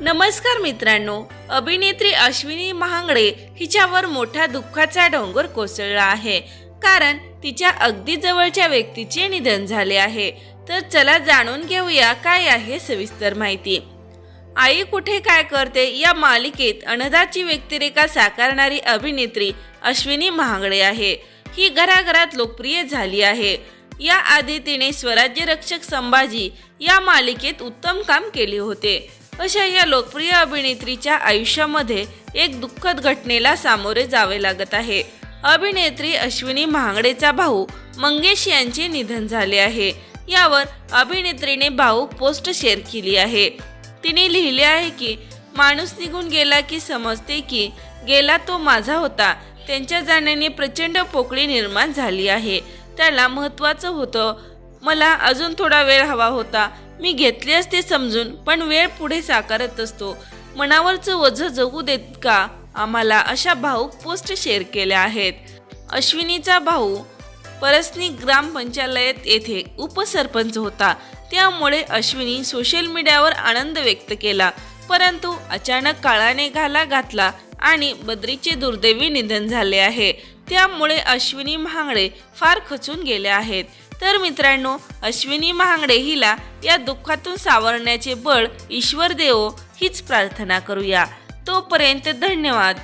नमस्कार मित्रांनो अभिनेत्री अश्विनी महांगडे हिच्यावर मोठा दुःखाचा डोंगर कोसळला आहे. कारण तिच्या अगदी जवळच्या व्यक्तीचे निधन झाले आहे. तर चला जाणून घेऊया काय आहे सविस्तर माहिती. आई कुठे काय करते या मालिकेत अनदाची व्यक्तिरेखा साकारणारी अभिनेत्री अश्विनी महांगडे आहे. ही घराघरात लोकप्रिय झाली आहे. या आधी तिने स्वराज्य रक्षक संभाजी या मालिकेत उत्तम काम केले होते. अशा या लोकप्रिय अभिनेत्रीच्या आयुष्यामध्ये एक दुःखद घटनेला सामोरे जावे लागत आहे. अभिनेत्री अश्विनी महांगडेचा भाऊ मंगेश यांचे निधन झाले आहे. यावर अभिनेत्रीने भाऊ पोस्ट शेअर केली आहे. तिने लिहिले आहे की माणूस निघून गेला की समजते की गेला तो माझा होता. त्यांच्या जाण्याने प्रचंड पोकळी निर्माण झाली आहे. त्याला महत्वाचं होतं मला अजून थोडा वेळ हवा होता. मी घेतले असते समजून पण वेळ पुढे साकारत असतो. मनावरचं वझं जगू देत का? आम्हाला अशा भाऊक पोस्ट शेअर केल्या आहेत. अश्विनीचा भाऊ परसनी ग्रामपंचायत येथे उपसरपंच होता. त्यामुळे अश्विनी सोशल मीडियावर आनंद व्यक्त केला. परंतु अचानक काळाने घाला घातला आणि बद्रीचे दुर्दैवी निधन झाले आहे. त्यामुळे अश्विनी महांगडे फार खचून गेले आहेत. तर मित्रांनो अश्विनी महांगडे हिला या दुःखातून सावरण्याचे बळ ईश्वर देवो हीच प्रार्थना करूया. तोपर्यंत धन्यवाद.